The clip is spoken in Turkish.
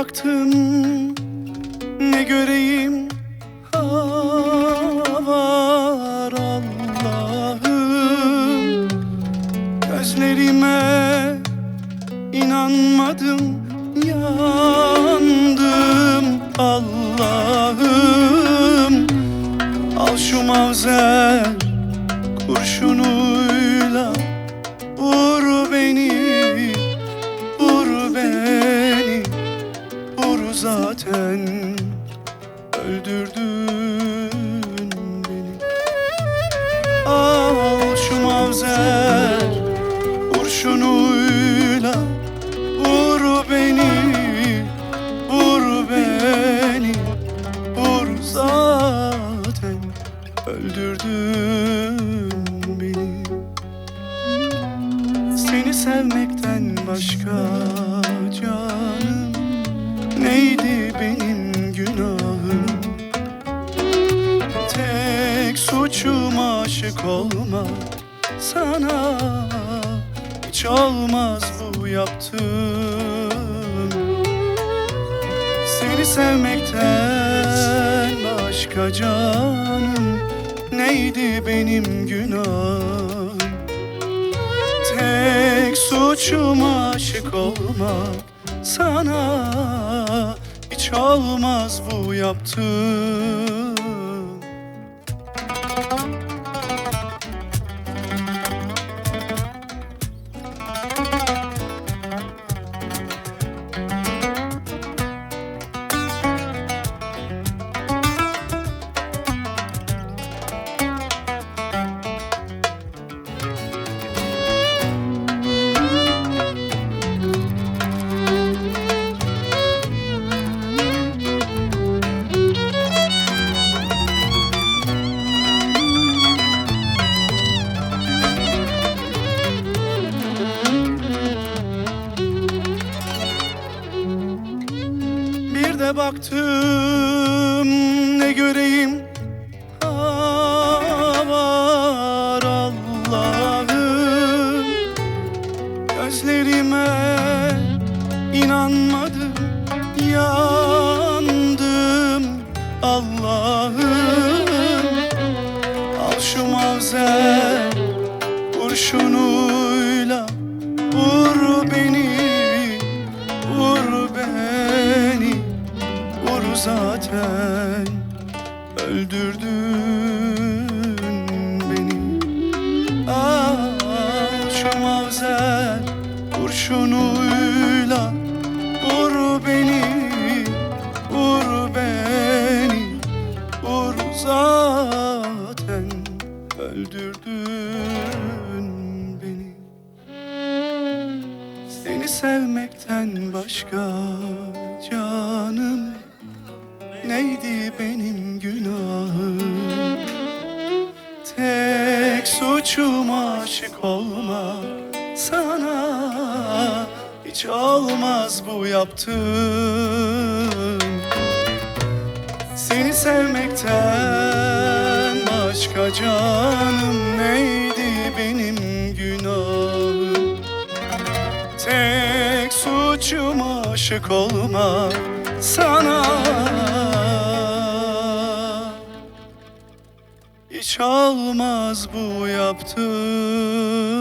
baktım ne göreyim? Var Allah'ım. Gözlerime inanmadım yandım Allah'ım. Al şu mavzer kurşunuyla zaten öldürdün beni. Al şu mavzer kurşunuyla vur beni vur beni. Vur zaten öldürdün beni. Seni sevmekten başka aşık olmak sana Hiç olmaz bu yaptığım Seni sevmekten başka canım Neydi benim günahım? Tek suçum aşık olmak sana Hiç olmaz bu yaptığım De baktım ne göreyim? Var Allah'ım. Gözlerime inanmadım yandım Allah'ım. Al şu mavzer kurşunuyla zaten Öldürdün beni. Al şu mavzer kurşunuyla Vur beni, vur beni. Vur zaten Öldürdün beni. Seni sevmekten başka canım suçum aşık olmak sana Hiç olmaz bu yaptığım Seni sevmekten başka canım Neydi benim günahım? Tek suçum aşık olmak sana Hiç olmaz bu yaptığım